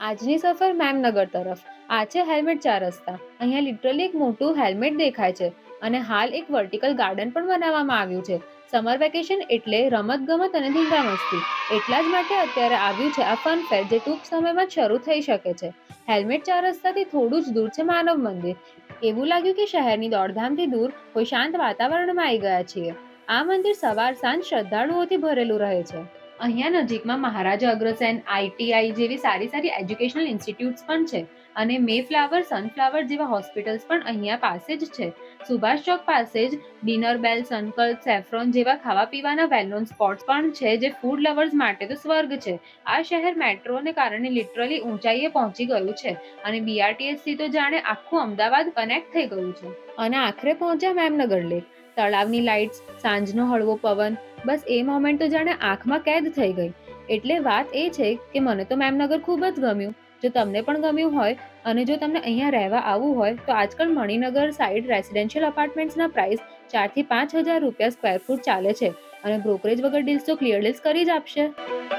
આજની સફર મેમનગર તરફ. આ છે હેલ્મેટ ચાર રસ્તા. અહીંયા લિટરલી એક મોટું હેલ્મેટ દેખાય છે અને હાલ એક વર્ટિકલ ગાર્ડન પણ બનાવવામાં આવ્યું છે. સમર વેકેશન એટલે રમત ગમત અને ધીંગા મસ્તી. એટલા જ માટે અત્યારે આવ્યું છે આ ફન ફેર જે ટૂંક સમયમાં શરૂ થઈ શકે છે. હેલ્મેટ ચાર રસ્તાથી થોડું જ દૂર છે માનવ મંદિર. એવું લાગ્યું કે શહેરની દોડધામથી દૂર કોઈ શાંત વાતાવરણમાં આવી ગયા છીએ. આ મંદિર સવાર સાંજ શ્રદ્ધાળુઓથી ભરેલું રહે છે. અહીંયા નજીકમાં મહારાજા અગ્રસેન આઈટીઆઈ જેવી સારી સારી એજ્યુકેશનલ ઇન્સ્ટિટ્યૂટ્સ પણ છે અને મે ફ્લાવર સનફ્લાવર જેવા હોસ્પિટલ્સ પણ અહીંયા પાસે જ છે. સુભાષ ચોક પાસે જ ડિનર બેલ સનકલ્પ સેફ્રોન જેવા ખાવા પીવાના વેલ નોન સ્પોટ્સ પણ છે જે ફૂડ લવર્સ માટે તો સ્વર્ગ છે. આ શહેર મેટ્રોને કારણે લિટરલી ઊંચાઈએ પહોંચી ગયું છે અને બીઆરટીએસથી તો જાણે આખું અમદાવાદ કનેક્ટ થઈ ગયું છે. અને આખરે પહોંચ્યા મેમનગર લેક તળાવની લાઇટ્સ સાંજનો હળવો પવન, બસ એ મોમેન્ટ તો જાણે આંખમાં કેદ થઈ ગઈ. એટલે વાત એ છે કે મને તો મેમનગર ખૂબ જ ગમ્યું. જો તમને પણ ગમ્યું હોય અને જો તમને અહીંયા રહેવા આવવું હોય, તો આજકાલ મણિનગર સાઇડ રેસિડેન્શિયલ અપાર્ટમેન્ટ્સના પ્રાઇસ ચારથી પાંચ હજાર રૂપિયા સ્ક્વેર ફૂટ ચાલે છે અને બ્રોકરેજ વગર ડીલ્સ તો ક્લિયર ડીલ્સ કરી જ આપશે.